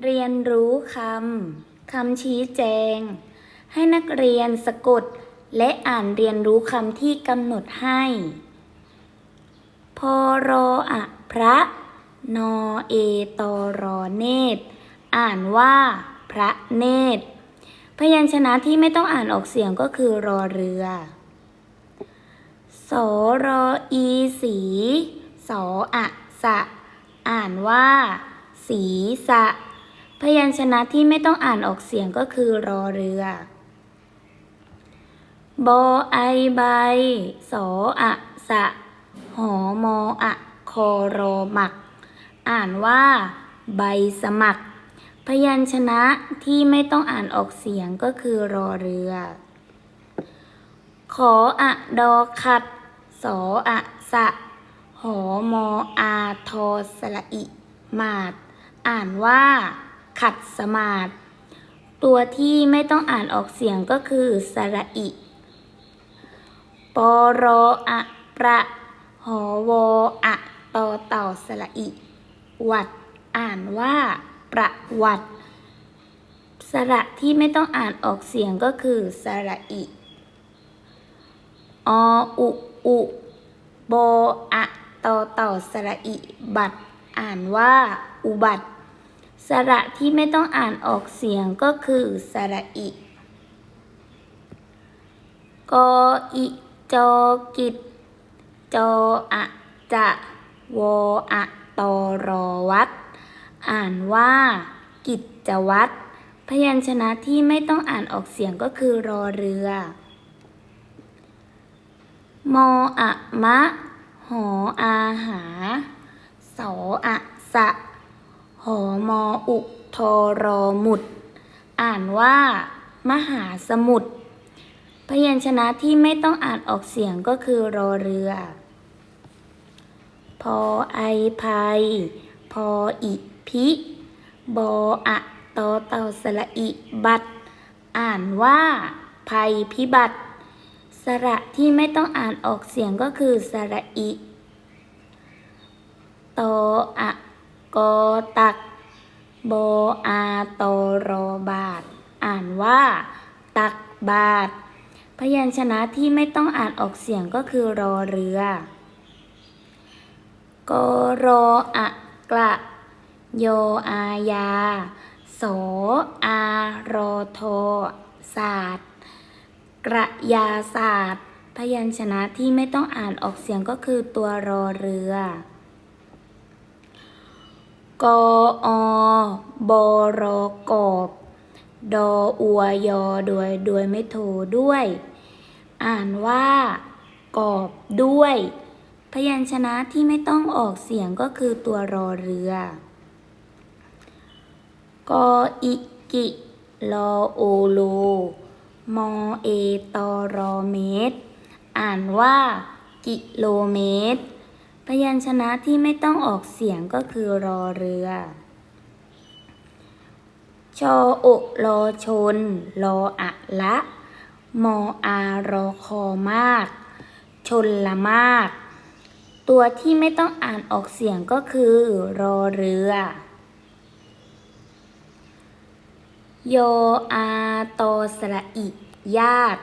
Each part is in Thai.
เรียนรู้คำ คำชี้แจง ให้นักเรียนสะกด และอ่านเรียนรู้คำที่กำหนดให้ พอรออะพระ นอเอตอรอเนตร อ่านว่า พระเนตร พยัญชนะที่ไม่ต้องอ่านออกเสียงก็คือรอเรือ สอรออีสี สออะสะ อ่านว่า สีสะ พยัญชนะที่ไม่ต้องอ่านออกเสียงก็คือรอเรือ บอไอใบ สออะสะ หอมออะคอรอหมัก อ่านว่า ใบสมัคร พยัญชนะที่ไม่ต้องอ่านออกเสียงก็คือรอเรือ ขออะดอขัด สออะสะ หอมออาทอสละอิ มาด อ่านว่า ขัดสมาดตัวที่ไม่ต้องอ่านออกเสียงก็คือสระอิ ปรออะประหอวออะตอเต่าสระอิ วัด อ่านว่าประวัติสระที่ไม่ต้องอ่านออกเสียงก็คือสระอิออุอุโบอะตอเต่าสระอิ บัตรอ่านว่า อุบัติ สระที่ไม่ต้องอ่านออกเสียงก็คือสระอิ กออิจอกิจจออะจะวออะตอรอวัด อ่านว่า กิจจวัตรพยัญชนะที่ไม่ต้องอ่านออกเสียงก็คือรอเรือ มออะมะ หออาหา สออะสะ หอมออุทอรอหมุด อ่านว่า มหาสมุทรพยัญชนะที่ไม่ต้องอ่านออกเสียงก็คือรอเรือ พอไอภัย พออิพิบออะตอเต่าสละอิบัตอ่านว่า ภัยพิบัติ สระที่ไม่ต้องอ่านออกเสียงก็คือสระอิตออะ กอตักบออาตรอบาท อ่านว่า ตักบาท พยัญชนะที่ไม่ต้องอ่านออกเสียงก็คือรอเรือกรออะกระโยอายาโสอารอโทศาสตร์กระยาศาสตร์ พยัญชนะที่ไม่ต้องอ่านออกเสียงก็คือตัวรอเรือ กออบอรอกอบดออัวยอด้วยด้วยไม่โทด้วย อ่านว่ากอบด้วย พยัญชนะที่ไม่ต้องออกเสียงก็คือตัวรอเรือกออิกิลอโอโลมอเอตอรอเมตร อ่านว่า กิโลเมตร พยัญชนะที่ไม่ต้องออกเสียงก็คือรอเรือ ชอโอะรอชน รออะละ มออารอคอมาก ชนละมาก ตัวที่ไม่ต้องอ่านออกเสียงก็คือ รอเรือโยอาตอสระอิ ญาติ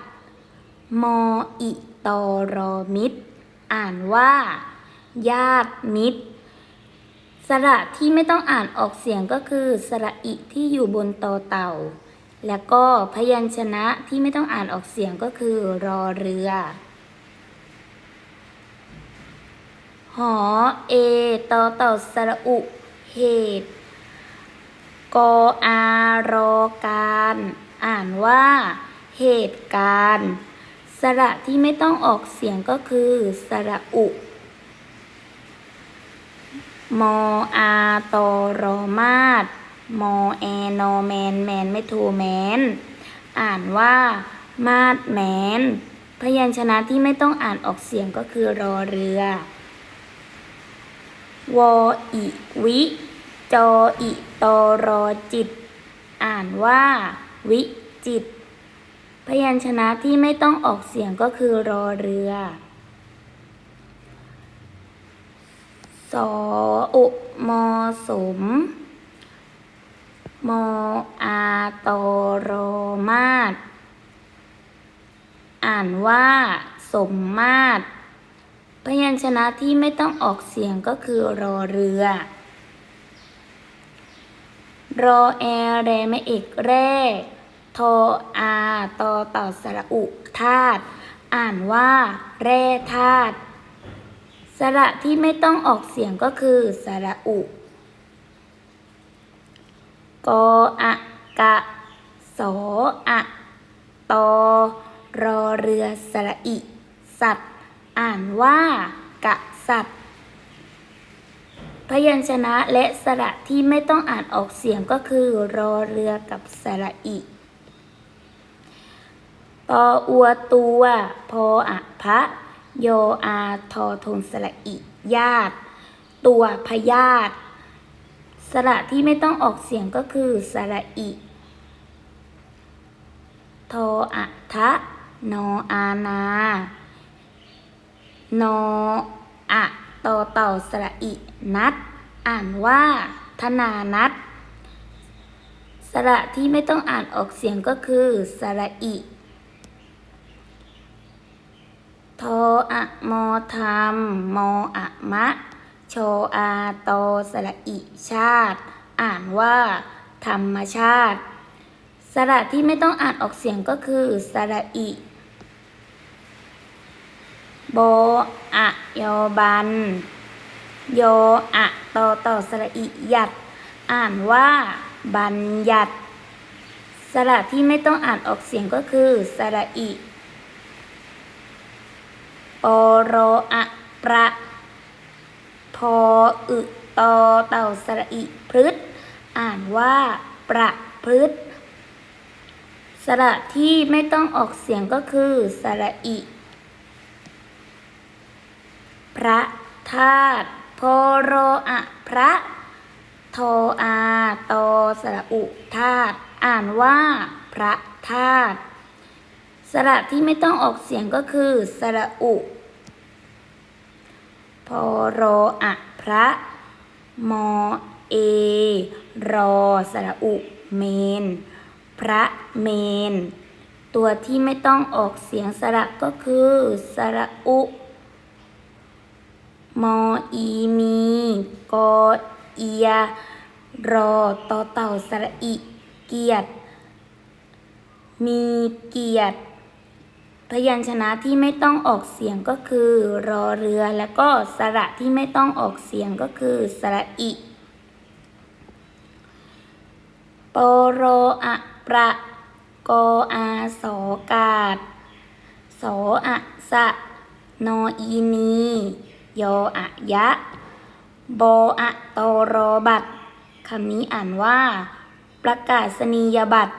มออิตอรอมิตร อ่านว่า ญาติมิตร สระที่ไม่ต้องอ่านออกเสียงก็คือ สระอิที่อยู่บนตอเต่า แล้วก็พยัญชนะที่ไม่ต้องอ่านออกเสียงก็คือ รอเรือ หอเอตอเต่าสระอุ เหตุ กออารอการ อ่านว่า เหตุการณ์ สระที่ไม่ต้องออกเสียงก็คือ สระอุ มออาตอรอมาดมอแอนอแมน แมนไม่โทแมน อ่านว่า มาดแมน พยัญชนะที่ไม่ต้องอ่านออกเสียงก็คือรอเรือ วออิวิ จออิตอรอจิต อ่านว่า วิจิต พยัญชนะที่ไม่ต้องออกเสียงก็คือรอเรือ สออุมอสมมออาตอรมาดอ่านว่าสมมาตรพยัญชนะที่ไม่ต้องออกเสียงก็คือรอเรือ รอแอแรไม่เอกแร่ทออาตอต่าสระอุธาตุอ่านว่า แร่ธาตุ สระที่ไม่ต้องออกเสียงก็คือ สระอุ กออะกะ สออะตอรอเรือสระอิ สัตว์ อ่านว่า กะสัตว์พยัญชนะและสระที่ไม่ต้องอ่านออกเสียงก็คือ รอเรือกับสระอิปออัวตัว พออะพระ โยอาทอทงสระอิญาติ ตัวพยาธิสระที่ไม่ต้องออกเสียงก็คือสระอิทออะทะนออานานออะตอเต่าสระอินัด อ่านว่าธนานัดสระที่ไม่ต้องอ่านออกเสียงก็คือสระอิ ทออะมธรรม โมอะมะ โชอาโตสระอิชาติ อ่านว่า ธรรมชาติ สระที่ไม่ต้องอ่านออกเสียงก็คือ สระอิโบอะโยบัน โยอะโตต่อสระอิหยัดอ่านว่า บัญญัติ สระที่ไม่ต้องอ่านออกเสียงก็คือ สระอิ ปโรอะประพออึตอเต่าสระอิพฤษอ่านว่าประพฤษสระที่ไม่ต้องออกเสียงก็คือสระอิ พระธาตุพโรอะพระโทอาโตสระอุธาตุอ่านว่าพระธาตุ สระที่ไม่ต้องออกเสียงก็คือ สระอุ พอโรอะพระ มอเอ รอ สระอุ เมน พระเมน ตัวที่ไม่ต้องออกเสียงสระก็คือ สระอุ มออีมี กอเอีย รอต่อเต่าสระอิ เกียรติมีเกียรติ พยัญชนะที่ไม่ต้องออกเสียงก็คือ รอเรือ แล้วก็สระที่ไม่ต้องออกเสียงก็คือ สระอิปโรอะประกออาสอกาดสออะสะนออีนียออะยะบออะตอรอบัตคำนี้อ่านว่า ประกาศนียบัตร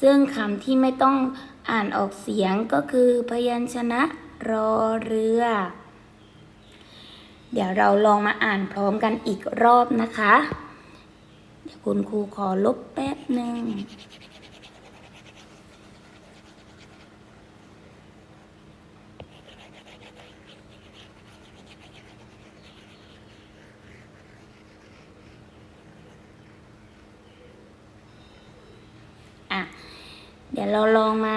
ซึ่งคำที่ไม่ต้อง อ่านออกเสียงก็คือพยัญชนะรอเรือ เดี๋ยวเราลองมาอ่านพร้อมกันอีกรอบนะคะ เดี๋ยวคุณครูขอลบแป๊บหนึ่ง เดี๋ยวเราลองมา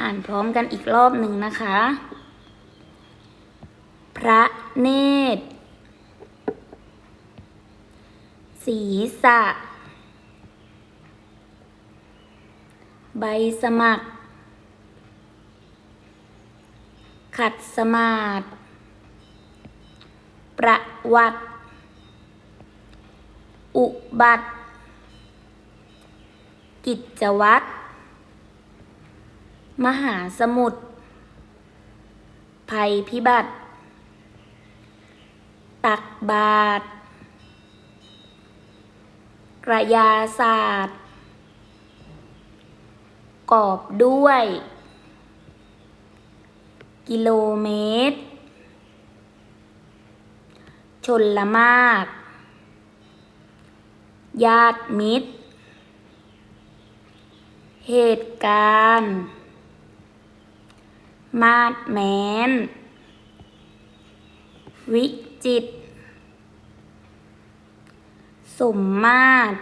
อ่านพร้อมกันอีกรอบหนึ่งนะคะ พระเนตร ศีรษะ ใบสมัคร ขัดสมาธิประวัติ อุบัติ กิจวัตร มหาสมุทร ภัยพิบัติ ตักบาตร กระยาศาสตร์ กอบด้วย กิโลเมตร ชนละมาก ญาติมิตร เหตุการณ์ มาดแมน วิจิต สมมาตร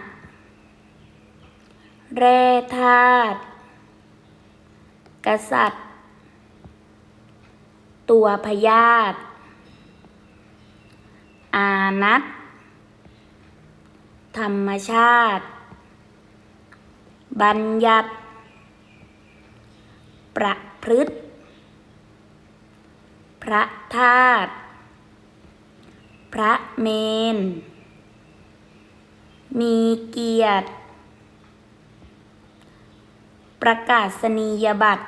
แร่ธาตุกษัตริย์ ตัวพยาธิอานัตธรรมชาติ บัญญัติ ประพฤติ พระธาตุพระเมน มีเกียรติ ประกาศนียบัตร